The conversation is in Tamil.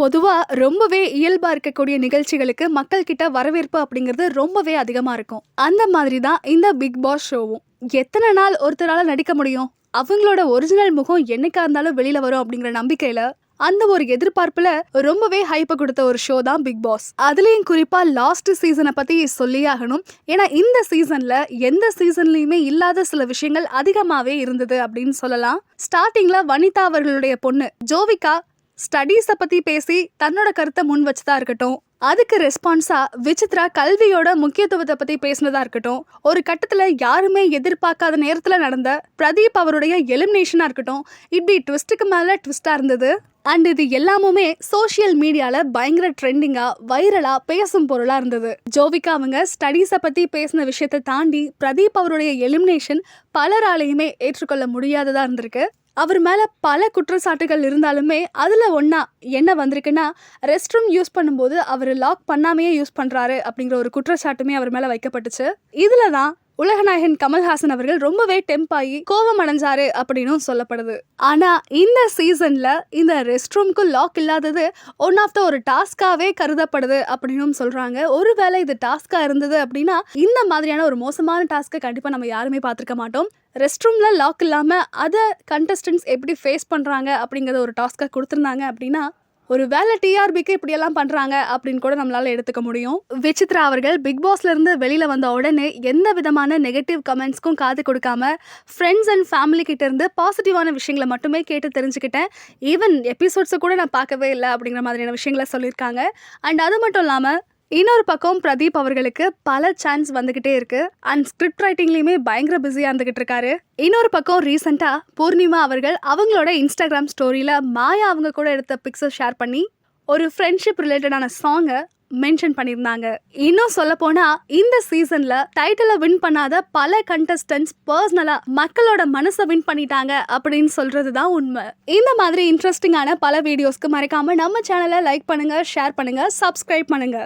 பொதுவாக ரொம்பவே இயல்பாக இருக்கக்கூடிய நிகழ்ச்சிகளுக்கு மக்கள்கிட்ட வரவேற்பு அப்படிங்கிறது ரொம்பவே அதிகமாக இருக்கும். அந்த மாதிரி தான் இந்த பிக் பாஸ் ஷோவும் எத்தனை நாள் ஒருத்தரால் நடிக்க முடியும்? அவங்களோட ஒரிஜினல் முகம் என்னைக்கா இருந்தாலும் வெளியில் வரும் அப்படிங்கிற நம்பிக்கையில் அந்த ஒரு எதிர்பார்ப்புல ரொம்பவே ஹைப்ப கொடுத்த ஒரு ஷோ தான் பிக் பாஸ் அதுலயும் குறிப்பா லாஸ்ட் சீசனை பத்தி சொல்லியாகணும் ஏன்னா இந்த சீசன்ல எந்த சீசன்லயுமே இல்லாத சில விஷயங்கள் அதிகமாவே இருந்தது அப்படின்னு சொல்லலாம். ஸ்டார்டிங்ல வனிதா அவர்களுடைய பொண்ணு ஜோவிகா ஸ்டடீஸை பற்றி பேசி தன்னோட கருத்தை முன் வச்சதா இருக்கட்டும். அதுக்கு ரெஸ்பான்ஸா விசித்ரா கல்வியோட முக்கியத்துவத்தை பத்தி பேசினதா இருக்கட்டும். ஒரு கட்டத்துல யாருமே எதிர்பார்க்காத நேரத்துல நடந்த பிரதீப் அவருடைய எலிமினேஷனா இருக்கட்டும். இப்படி ட்விஸ்ட்டுக்கு மேல ட்விஸ்டா இருந்தது. அண்ட் இது எல்லாமுமே சோஷியல் மீடியால பயங்கர ட்ரெண்டிங்கா வைரலா பேசும் பொருளா இருந்தது. ஜோவிகா அவங்க ஸ்டடீஸை பத்தி பேசின விஷயத்தை தாண்டி பிரதீப் அவருடைய எலிமினேஷன் பலராலையுமே ஏற்றுக்கொள்ள முடியாததா இருந்திருக்கு. அவர் மேலே பல குற்றச்சாட்டுகள் இருந்தாலுமே அதில் ஒன்றா என்ன வந்திருக்குன்னா ரெஸ்ட் ரூம் யூஸ் பண்ணும்போது அவர் லாக் பண்ணாமையே யூஸ் பண்ணுறாரு அப்படிங்கிற ஒரு குற்றச்சாட்டுமே அவர் மேலே வைக்கப்பட்டுச்சு. இதில் தான் உலகநாயகன் கமல்ஹாசன் அவர்கள் ரொம்பவே டெம்ப் ஆகி கோபம் அடைஞ்சாரு அப்படின்னும் சொல்லப்படுது. ஆனா இந்த சீசன்ல இந்த ரெஸ்ட் ரூம்க்கு லாக் இல்லாதது ஒன் ஆஃப் த ஒரு டாஸ்காவே கருதப்படுது அப்படின்னும் சொல்றாங்க. ஒருவேளை இது டாஸ்கா இருந்தது அப்படின்னா இந்த மாதிரியான ஒரு மோசமான டாஸ்க்கை கண்டிப்பா நம்ம யாருமே பார்த்துருக்க மாட்டோம். ரெஸ்ட் ரூம்ல லாக் இல்லாம அதை கண்டஸ்டன்ஸ் எப்படி ஃபேஸ் பண்றாங்க அப்படிங்கிறத ஒரு டாஸ்க்காக கொடுத்துருந்தாங்க அப்படின்னா ஒரு வேலை டிஆர்பிக்கு இப்படியெல்லாம் பண்ணுறாங்க அப்படின்னு கூட நம்மளால எடுத்துக்க முடியும். விசித்ரா அவர்கள் பிக் பாஸ்ல இருந்து வெளியில வந்த உடனே எந்த விதமான நெகட்டிவ் கமெண்ட்ஸ்க்கும் காது கொடுக்காம ஃப்ரெண்ட்ஸ் அண்ட் ஃபேமிலி கிட்ட இருந்து பாசிட்டிவான விஷயங்களை மட்டுமே கேட்டு தெரிஞ்சுக்கிட்டேன். ஈவன் எபிசோட்ஸை கூட நான் பார்க்கவே இல்லை அப்படிங்கிற மாதிரியான விஷயங்களை சொல்லியிருக்காங்க. அண்ட் அது மட்டும் இல்லாமல் இன்னொரு பக்கம் பிரதீப் அவர்களுக்கு பல சான்ஸ் வந்துகிட்டே இருக்கு. அண்ட் ஸ்கிரிப்ட் ரைட்டிங்லயுமே பயங்கர பிஸியா இருந்துகிட்டு இருக்காரு. இன்னொரு பக்கம் ரீசெண்டா பூர்ணிமா அவர்கள் அவங்களோட இன்ஸ்டாகிராம் ஸ்டோரியில மாயா அவங்க கூட எடுத்த பிக்சர் ஷேர் பண்ணி ஒரு ஃப்ரெண்ட்ஷிப் ரிலேட்டடான சாங்கை மென்ஷன் பண்ணியிருந்தாங்க. இன்னும் சொல்ல போனா இந்த சீசன்ல டைட்டிலை வின் பண்ணாத பல கண்டஸ்டன்ஸ் பர்சனலா மக்களோட மனசை வின் பண்ணிட்டாங்க அப்படின்னு சொல்றது தான் உண்மை. இந்த மாதிரி இன்ட்ரெஸ்டிங்கான பல வீடியோஸ்க்கு மறக்காம நம்ம சேனலை லைக் பண்ணுங்க ஷேர் பண்ணுங்க சப்ஸ்கிரைப் பண்ணுங்க.